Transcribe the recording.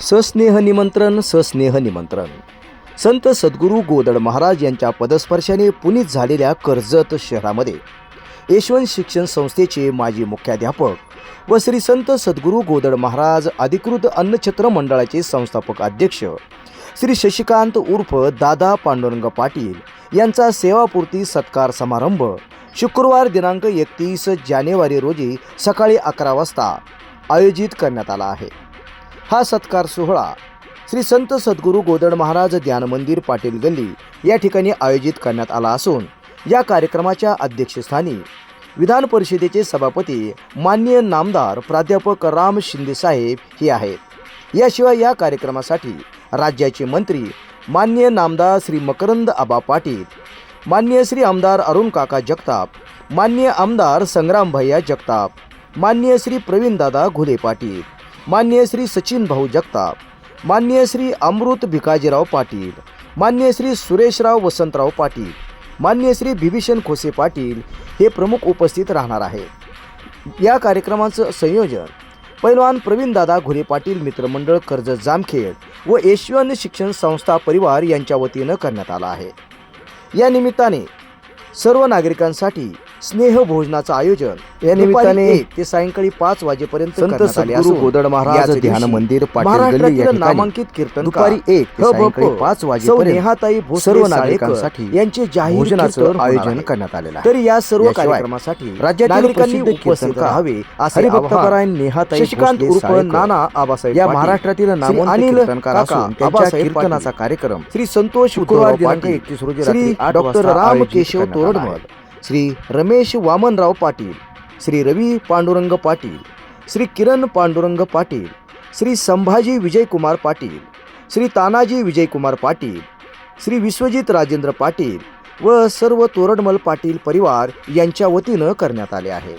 सस्नेह निमंत्रण सस्नेह निमंत्रण. संत सद्गुरू गोदड महाराज यांच्या पदस्पर्शाने पुनीत झालेल्या कर्जत शहरामध्ये यशवंत शिक्षण संस्थेचे माजी मुख्याध्यापक व श्री संत सद्गुरू गोदड महाराज अधिकृत अन्नछत्र मंडळाचे संस्थापक अध्यक्ष श्री शशिकांत उर्फ दादा पांडुरंग पाटील यांचा सेवापूर्ती सत्कार समारंभ शुक्रवार दिनांक एकतीस जानेवारी रोजी सकाळी अकरा वाजता आयोजित करण्यात आला आहे. हा सत्कार सोहळा श्री संत सद्गुरू गोदड महाराज ध्यान मंदिर पाटील गल्ली या ठिकाणी आयोजित करण्यात आला असून या कार्यक्रमाच्या अध्यक्षस्थानी विधान परिषदेचे सभापती मान्य नामदार प्राध्यापक राम शिंदेसाहेब हे आहेत. याशिवाय या कार्यक्रमासाठी राज्याचे मंत्री मान्य नामदार श्री मकरंद आबा पाटील मान्य श्री आमदार अरुण काका जगताप मान्य आमदार संग्राम भैया जगताप मान्य श्री प्रवीणदादा घुले पाटील मान्य श्री सचिन भाऊ जगताप मान्य श्री अमृत भिकाजीराव पाटील मान्य श्री सुरेशराव वसंतराव पाटील मान्य श्री बिभीषण खोसे पाटील हे प्रमुख उपस्थित राहणार आहेत. या कार्यक्रमाचं संयोजन पैलवान प्रवीणदादा घुले पाटील मित्रमंडळ कर्जत जामखेड व यशवंत शिक्षण संस्था परिवार यांच्या वतीनं करण्यात आला आहे. या निमित्ताने सर्व नागरिकांसाठी स्नेह भोजनाचं आयोजन या निमित्ताने ते सायंकाळी पाच वाजेपर्यंत संत सद्गुरू गोदड महाराज ध्यान मंदिर पाटील नामांकित कीर्तन दुपारी एक. पाच वाजेपर्यंत सर्व नागरिकांसाठी यांचे जाहीर भोजनाचं आयोजन. करण्यात आलेलं आहे तर या सर्व कार्यक्रमासाठी राज्यातील नागरिकांनी प्रसिद्ध उपस्थित राहावे असे हरिभक्तपरायण आवाहन नेहाताई शशिकांत उर्फ नाना आबासाहेब या महाराष्ट्रातील अनिल कीर्तनकार असून त्यांच्या कीर्तनाचा कार्यक्रम श्री संतोष शुक्रवार दिनांक एकतीस रोजी डॉक्टर राम केशव तोरडमल. श्री रमेश वामनराव पाटील श्री रवी पांडुरंग पाटील श्री किरण पांडुरंग पाटील श्री संभाजी विजयकुमार पाटील श्री तानाजी विजयकुमार पाटील श्री विश्वजित राजेंद्र पाटील व सर्व तोरडमल पाटील परिवार यांच्या वतीनं करण्यात आले आहे.